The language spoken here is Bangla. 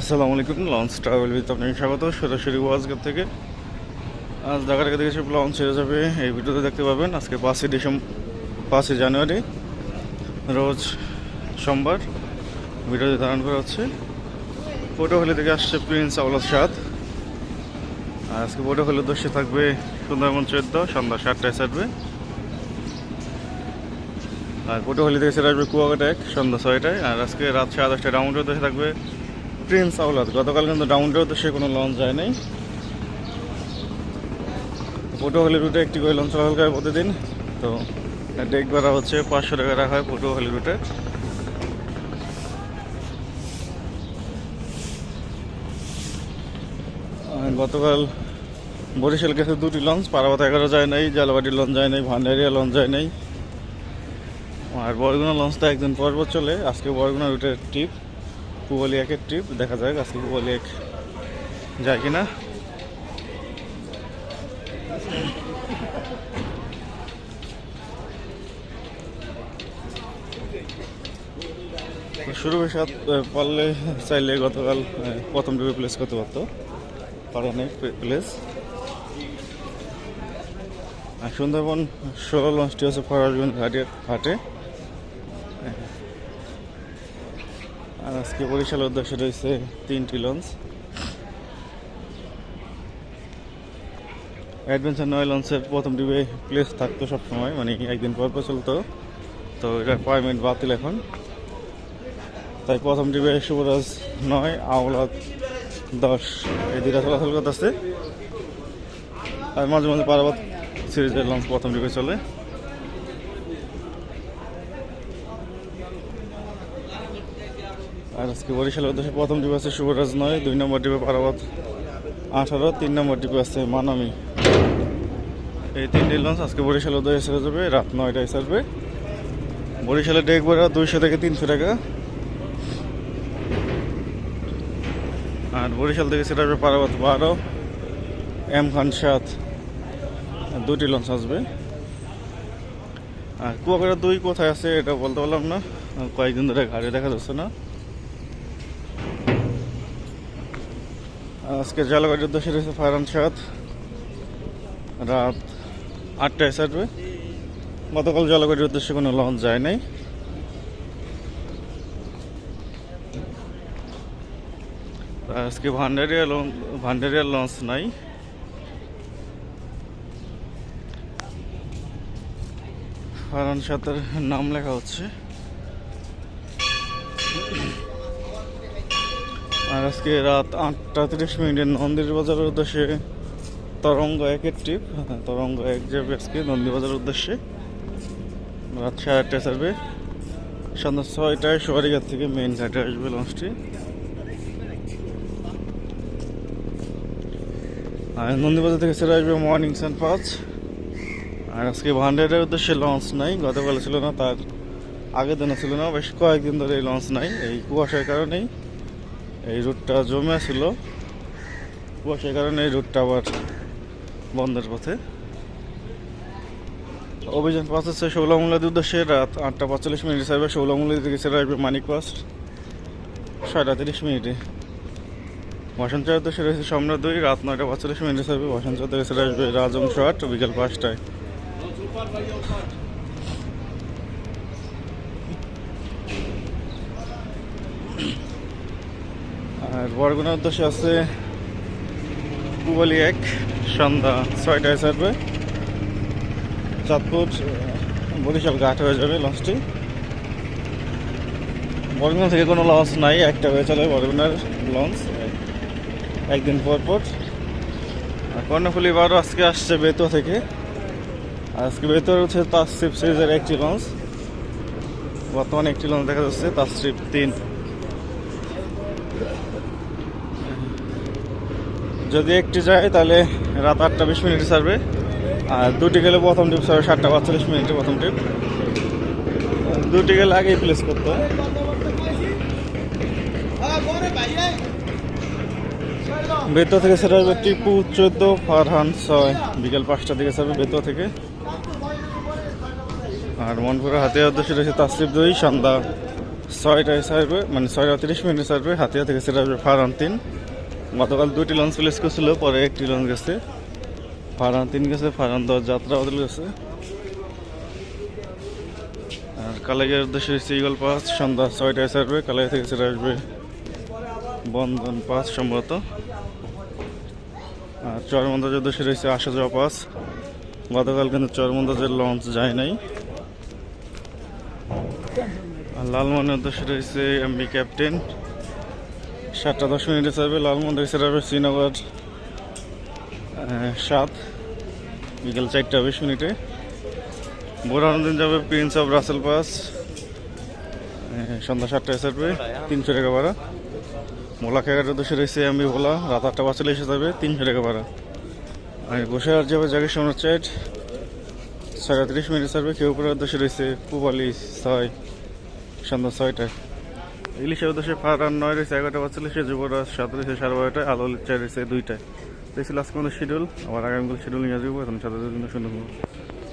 আসসালামু আলাইকুম লঞ্চ ট্রাভেল উইথ আপনাকে স্বাগত, সরাসরি ওয়াজগার থেকে। আজ ঢাকা দেখে সব লঞ্চ হয়ে যাবে এই ভিডিওতে দেখতে পাবেন, আজকে পাঁচই ডিসেম্বর পাঁচই জানুয়ারি, রোজ সোমবার, ভিডিওতে ধারণ করা হচ্ছে। পটুয়াখালী থেকে আসছে প্রিন্স আওলাদ সাদ আর আজকে পটুয়াখালীর উদ্দেশ্যে থাকবে সুন্দরবন চোদ্দ, সন্ধ্যা সাতটায় ছাড়বে। আর পটুয়াখালী থেকে ছেড়ে আসবে কুয়াকাটা এক, সন্ধ্যা ছয়টায়। আর আজকে রাত সাড়ে দশটায় রাউন্ডের উদ্দেশ্যে থাকবে প্রিন্স আওলাদ, গতকাল কিন্তু ডাউনটাও তো সে কোনো লঞ্চ যায় নাই। পটুয়াখালী রুটে একটি করে লঞ্চ চলাচল করে প্রতিদিন। তো ডেক ভাড়া হচ্ছে পাঁচশো টাকা রাখা হয় পটুয়াখালী রুটে। গতকাল বরিশাল গেছে দুটি লঞ্চ, পারাবাত এগারো যায় নাই জালবাটির লঞ্চ যায় নাই, ভান্ডারিয়া লঞ্চ যায় নাই। আর বরগুনা লঞ্চটা একদিন পর পর চলে। আজকে বরগুনা রুটের ট্রিপ পুবলি একের ট্রিপ দেখা যাক আজকে পুবলি এক যায় কিনা। তো শুরু সাত পারলে চাইলে গতকাল প্রথম ট্রিপে প্লেস করতে পারতো। পারে নাই প্লেস সুন্দরবন ষোলো লঞ্চটি হচ্ছে ফরাজগঞ্জ ঘাটে ঘাটে আজকে বরিশালের উদ্দেশ্যে রয়েছে তিনটি লঞ্চ। অ্যাডভেঞ্চার নয় লঞ্চের প্রথম ডিবে প্লেস থাকতো সবসময় মানে একদিন পর পর চলতো। তো এটা পারমিট বাতিল এখন। তাই প্রথম ডিবে শুভরাজ নয়, আওলাদ দশ, এই দুটা চলাচল করতে করতেছে। আর মাঝে মাঝে পারাবাত সিরিজের লঞ্চ প্রথম ডিবে চলে। আর আজকে বরিশালের উদ্দেশ্যে প্রথম ডিপ আছে শুভরাজ নয়, দুই নম্বর ডিপে পারাবাত আঠারো, তিন নম্বর ডিপে আছে মানামি। এই তিনটি লঞ্চ আজকে বরিশালের উদ্দেশ্যে ছেড়ে যাবে, রাত নয়টায় ছাড়বে। বরিশালের ডেক ভাড়া দুইশো থেকে তিনশো টাকা। আর বরিশাল থেকে ছেড়ে আসবে পারাবাত বারো, এম খান সাত। দুটি লঞ্চ আসবে। আর কুয়াকাটা দুই কোথায় আছে এটা বলতে পারলাম না। কয়েকদিন ধরে গাড়ি দেখা যাচ্ছে না। আজকে জলবায়ুর উদ্দেশ্যে রয়েছে ফারান সাত রাত আটটায় ছাড়বে। গতকাল জলবায়ুর উদ্দেশ্যে কোনো লঞ্চ যায় নাই। আজকে ভান্ডারিয়া ভান্ডারিয়া লঞ্চ নাই। ফারান সাতের নাম লেখা হচ্ছে। আর আজকে রাত আটটা তিরিশ মিনিটে নন্দির বাজারের উদ্দেশ্যে তরঙ্গ একের ট্রিপ তরঙ্গ এক যাবে আজকে নন্দী বাজারের উদ্দেশ্যে। রাত সাড়ে আটটায় ছাড়বে। সন্ধ্যা ছয়টায় সোয়ারিঘাট থেকে মেইন ঘাটে আসবে লঞ্চটি আর নন্দীবাজার থেকে ছেড়ে আসবে মর্নিং সান পাঁচ আর আজকে ভান্ডারের উদ্দেশ্যে লঞ্চ নাই। গতকাল ছিল না, তার আগের দিনও ছিল না। বেশ কয়েকদিন ধরে এই লঞ্চ নাই। এই কুয়াশার কারণেই এই রুটটা জমে ছিল কুয়াশার কারণে এই রুটটা আবার বন্ধের পথে। অভিযান পাস হচ্ছে ষোলামূলাদের উদ্দেশ্যে রাত আটটা পঁয়তাল্লিশ মিনিটে ছাড়বে ষোলামূলা থেকে ছেড়ে আসবে মানিক পাস ছয়টা তিরিশ মিনিটে। বসন্ত উদ্দেশ্যে রয়েছে সম্রাট দুই, রাত নয়টা পঁয়তাল্লিশ মিনিটে ছাড়বে বসন্ত থেকে ছেড়ে আসবে রাজংশ আট বিকেল পাঁচটায়। আর বরগুনার উদ্দেশ্যে আছে? পুবালি এক, সন্ধ্যা ছয়টায় ছাড়বে। চাঁদপুর বরিশাল ঘাট হয়ে যাবে লঞ্চটি। বরগুনা থেকে কোনো লঞ্চ নাই, একটা হয়ে চলে বরগুনার লঞ্চ, একদিন পর পর। আর কর্ণফুলি বারো আজকে আসছে বেতুয়া থেকে। আজকে বেতুয়ার হচ্ছে তাসিপ সিরিজের একটি লঞ্চ। বর্তমানে একটি লঞ্চ দেখা যাচ্ছে তাসরিপ তিন। যদি একটি যায়, তাহলে রাত আটটা বিশ মিনিটে ছাড়বে। আর দুটি গেলে প্রথম ট্রিপ ছাড়বে সাতটা পাঁচচল্লিশ মিনিটে প্রথম ট্রিপ দুটি গেলে আগেই প্লেস করতে হয়। বেতুয়া থেকে সেটা আসবে টিপু, চোদ্দ, ফারহান ছয়। বিকেল পাঁচটার দিকে ছাড়বে বেতুয়া থেকে। আর মনপুরের হাতে উদ্দেশ্যে রয়েছে তাসরিফ দুই, সন্ধ্যা ছয়টায় সার্ভে মানে ছয়টা তিরিশ মিনিট সার্ভে হাতিয়া থেকে সেটা আসবে ফারহান তিন। গতকাল দুইটি লঞ্চ প্লেস করছিল পরে একটি লঞ্চ গেছে। ফারান তিন গেছে ফারান দশ, যাত্রা বদল গেছে। আর কালাইয়ের উদ্দেশ্যে ইগল পাস, সন্ধ্যা ছয়টায় সার্ভে কালাই থেকে সেটা আসবে বন্ধন পাস সম্ভবত। আর চরমন্দাজের উদ্দেশ্যে রয়েছে আসা যাওয়া পাস। গতকাল কিন্তু চরমন্দাজের লঞ্চ যায় নাই। আর লালমনের উদ্দেশ্যে রয়েছে এমবি ক্যাপ্টেন। সাতটা দশ মিনিটে চাইবে লালমন থেকে সেটা হবে শ্রীনগর সাত, বিকেল চারটা বিশ মিনিটে। বোরানদিন যাবে প্রিন্স অফ রাসেল পাস সন্ধ্যা সাতটায় ছাড়বে তিনশো টাকা ভাড়া। মোলা খেয়ার উদ্দেশ্যে রয়েছে আমি ভোলা, রাত আটটা বাঁচলে এসে যাবে তিনশো টাকা ভাড়া। আর আর যাবে জাগে সোনার চাইট, সাড়ে তিরিশ মিনিট ছাড়বে কেউ উদ্দেশ্যে রয়েছে পুবালি ছয়, সন্ধ্যা ছয়টায়। ইলিশের উদ্দেশ্যে ফারান নয় রয়েছে, এগারোটা বাচ্চা সে যুবরাজ সাত সাড়ে বারোটায় আলো চার রয়েছে দুইটায় তো এই ছিল আজকে আমাদের শিডিউল আবার আগামীকাল শিডিউল নিয়ে আসব, এখন সাথে শুনে